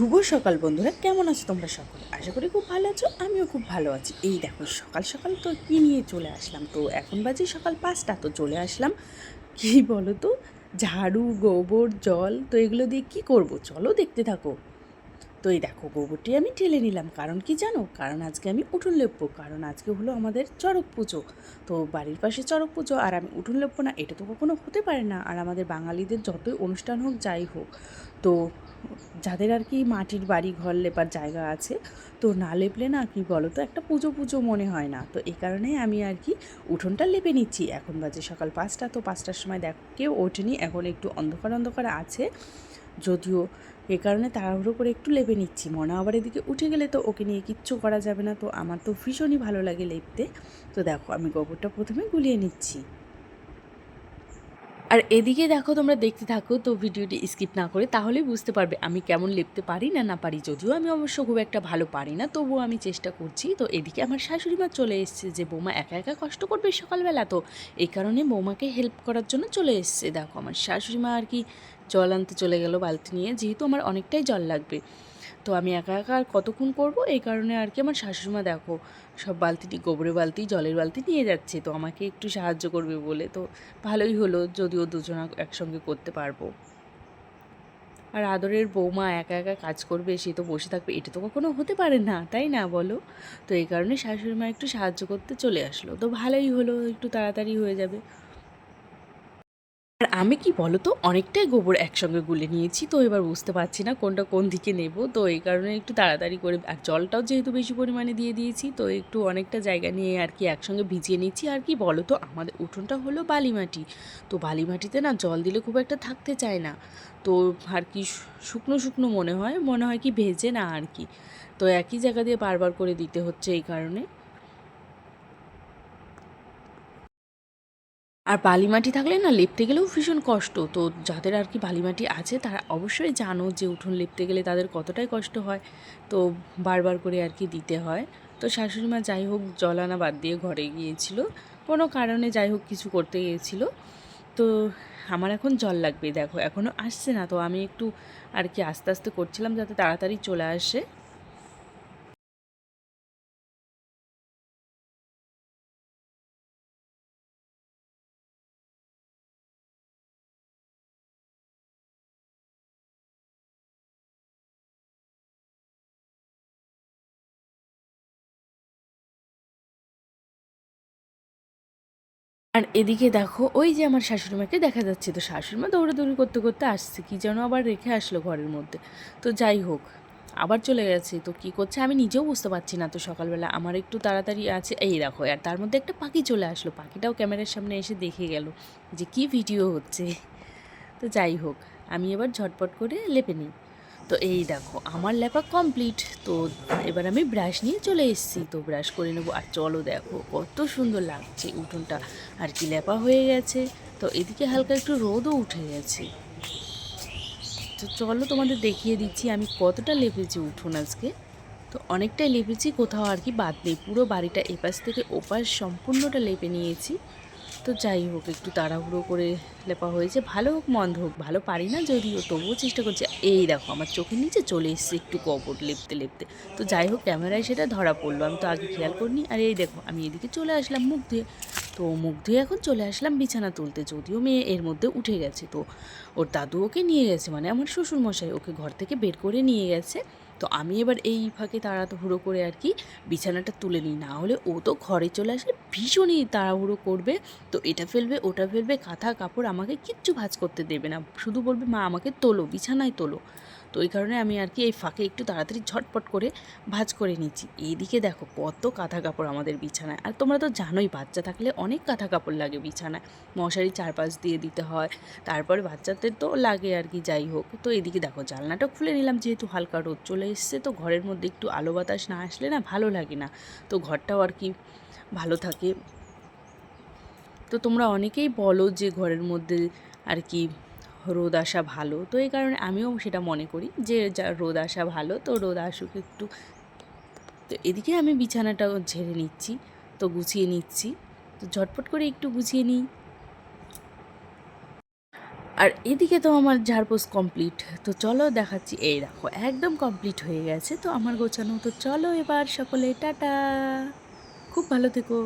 শুভ সকাল বন্ধুরা, কেমন আছো তোমরা সকলে? আশা করি খুব ভালো আছো, আমিও খুব ভালো আছি। এই দেখো, সকাল সকাল তো কী নিয়ে চলে আসলাম? তো এখন বাজে সকাল পাঁচটা, তো চলে আসলাম, কি বলো তো ঝাড়ু, গোবর, জল, তো এগুলো দিয়ে কি করব? চলো দেখতে থাকো। তো এই দেখো, গোবরটি আমি ঢেলে নিলাম। কারণ কি জানো? কারণ আজকে আমি উঠুন লেপবো। কারণ আজকে হলো আমাদের চড়ক পুজো। তো বাড়ির পাশে চড়ক পুজো, আর আমি উঠুন লেপবো না, এটা তো কখনো হতে পারে না। আর আমাদের বাঙালিদের যতই অনুষ্ঠান হোক, যাই হোক, তো যাদের আর কি মাটির বাড়ি, ঘর লেপার জায়গা আছে, তো না লেপলে না কি বলো তো একটা পুজো পুজো মনে হয় না। তো এই কারণে আমি আর কি উঠোনটা লেপে নিচ্ছি। এখন বাজে সকাল পাঁচটা, তো পাঁচটার সময় দেখ, কেউ ওঠেনি, এখন একটু অন্ধকার অন্ধকার আছে। যদিও এ কারণে তাড়াহুড়ো করে একটু লেপে নিচ্ছি। মনে আবার এদিকে উঠে গেলে তো ওকে নিয়ে কিচ্ছু করা যাবে না, তো আমার তো ভীষণই ভালো লাগে লেপতে। তো দেখো, আমি গোবরটা প্রথমে গুলিয়ে নিচ্ছি। আর এদিকে দেখো তোমরা দেখতে থাকো, তো ভিডিওটি স্কিপ না করে তাহলেই বুঝতে পারবে আমি কেমন লিখতে পারি না না পারি। যদিও আমি অবশ্য খুব একটা ভালো পারি না, তবুও আমি চেষ্টা করছি। তো এদিকে আমার শাশুড়ি মা চলে এসছে যে বৌমা একা একা কষ্ট করবে সকালবেলা, তো এই কারণে বৌমাকে হেল্প করার জন্য চলে এসছে। দেখো আমার শাশুড়ি মা আর কি জল আনতে চলে গেল বালতি নিয়ে, যেহেতু আমার অনেকটাই জল লাগবে। তো আমি একা একা আর কতক্ষণ করব? এই কারণে আর কি আমার শাশুড়িমা দেখো, সব বালতিটি, গোবরের বালতি, জলের বালতি নিয়ে যাচ্ছে। তো আমাকে একটু সাহায্য করবে বলে তো ভালোই হলো, যদিও দুজনা একসঙ্গে করতে পারব। আর আদরের বৌমা একা একা কাজ করবে, সে তো বসে থাকবে, এটা তো কখনো হতে পারে না, তাই না বলো? তো এই কারণে শাশুড়ি মা একটু সাহায্য করতে চলে আসলো। তো ভালোই হলো, একটু তাড়াতাড়ি হয়ে যাবে। আর আমি কি বলো তো অনেকটাই গোবর একসঙ্গে গুলে নিয়েছি, তো এবার বুঝতে পারছি না কোনটা কোন দিকে নেব। তো এই কারণে একটু তাড়াতাড়ি করে, আর জলটাও যেহেতু বেশি পরিমাণে দিয়ে দিয়েছি, তো একটু অনেকটা জায়গা নিয়ে আর কি একসঙ্গে ভিজিয়ে নিচ্ছি। আর কি বলো তো আমাদের উঠোনটা হলো বালি মাটি তো বালি মাটিতে না জল দিলে খুব একটা থাকতে চায় না। তো আর কি শুকনো শুকনো মনে হয় মনে হয় কি ভেজে না আর কি। তো একই জায়গা দিয়ে বারবার করে দিতে হচ্ছে এই কারণে। আর বালিমাটি থাকলে না লেপতে গেলেও ভীষণ কষ্ট। তো যাদের আর কি বালিমাটি আছে, তারা অবশ্যই জানো যে উঠোন লেপতে গেলে তাদের কতটাই কষ্ট হয়। তো বারবার করে আর কি দিতে হয়। তো শাশুড়ি মা যাই হোক, জল আনা বাদ দিয়ে ঘরে গিয়েছিল। কোনো কারণে যাই হোক কিছু করতে গিয়েছিল। তো আমার এখন জল লাগবে, দেখো। এখনও আসছে না, তো আমি একটু আর কি আস্তে আস্তে করছিলাম যাতে তাড়াতাড়ি চলে আসে। আর এদিকে দেখো, ওই যে আমার শাশুড়িমাকে দেখা যাচ্ছে। তো শাশুড়িমা দৌড়াদৌড়ি করতে করতে আসছে, কি যেন আবার রেখে আসলো ঘরের মধ্যে। তো যাই হোক, আবার চলে গেছে। তো কি করছে আমি নিজেও বুঝতে পারছি না। তো সকালবেলা আমার একটু তাড়াতাড়ি আছে। এই দেখো, আর তার মধ্যে একটা পাখি চলে আসলো। পাখিটাও ক্যামেরার সামনে এসে দেখে গেল যে কি ভিডিও হচ্ছে। তো যাই হোক, আমি এবার ঝটপট করে লেপে নিই। তো এই দেখো, আমার লেপা কমপ্লিট তো এবার আমি ব্রাশ নিয়ে চলে এসেছি। তো ব্রাশ করে নেব। আর চলো দেখো, কত সুন্দর লাগছে উঠোনটা। আর কি লেপা হয়ে গেছে। তো এদিকে হালকা একটু রোদও উঠে গেছে। তো চলো তোমাদের দেখিয়ে দিচ্ছি আমি কতটা লেপেছি উঠোন আজকে। তো অনেকটাই লেপেছি, কোথাও আর কি বাদ নেই। পুরো বাড়িটা এপাশ থেকে ওপাশ সম্পূর্ণটা লেপে নিয়েছি। তো যাই হোক, একটু তাড়াহুড়ো করে লেপা হয়েছে। ভালো হোক, মন্দ হোক, ভালো পারি না যদিও, তবুও চেষ্টা করছি। এই দেখো, আমার চোখের নিচে চলে এসছে একটু কপট লেপতে লেপতে। তো যাই হোক, ক্যামেরায় সেটা ধরা পড়ল, আমি তো আগে খেয়াল করিনি। আর এই দেখো, আমি এদিকে চলে আসলাম মুখ ধুয়ে। তো মুখ ধুয়ে এখন চলে আসলাম বিছানা তুলতে। যদিও মেয়ে এর মধ্যে উঠে গেছে, তো ওর দাদু ওকে নিয়ে গেছে মানে আমার শ্বশুরমশাই ওকে ঘর থেকে বের করে নিয়ে গেছে। তো আমি এবার এই ফাঁকে তাড়াহুড়ো করে আর কি বিছানাটা তুলে নিই। না হলে ও তো ঘরে চলে আসলে ভীষণই তাড়াহুড়ো করবে। তো এটা ফেলবে, ওটা ফেলবে, কাঁথা, কাপড় আমাকে কিচ্ছু ভাজ করতে দেবে না। শুধু বলবে, মা, আমাকে তোলো, বিছানায় তোলো। তো ওই কারণে আমি আর কি এই ফাঁকে একটু তাড়াতাড়ি ঝটপট করে ভাজ করে নিচ্ছি এইদিকে দেখো কত কাঁথা কাপড় আমাদের বিছানায়। আর তোমরা তো জানোই বাচ্চা থাকলে অনেক কাঁথা কাপড় লাগে বিছানায়। মশারি চারপাশ দিয়ে দিতে হয়, তারপরে বাচ্চাদের তো লাগে আর কি, যাই হোক। তো এদিকে দেখো জানলাটা খুলে নিলাম, যেহেতু হালকা রোদ চলে এসছে, তো ঘরের মধ্যে একটু আলো বাতাস না আসলে না ভালো লাগে না। তো ঘরটাও আর কি ভালো থাকে। তো তোমরা অনেকেই বলো যে ঘরের মধ্যে আর কি রোদ আসা ভালো। তো এই কারণে আমিও সেটা মনে করি যে রোদ আসা ভালো, তো রোদ আসুক একটু। তো এদিকে আমি বিছানাটা ঝেড়ে নিচ্ছি, তো গুছিয়ে নিচ্ছি। তো ঝটপট করে একটু গুছিয়ে নিই। আর এদিকে তো আমার ঝাড়পোষ কমপ্লিট তো চলো দেখাচ্ছি। এই দেখো, একদম কমপ্লিট হয়ে গেছে। তো আমার গোছানো। তো চলো এবার সকলে, টাটা। খুব ভালো থেকো।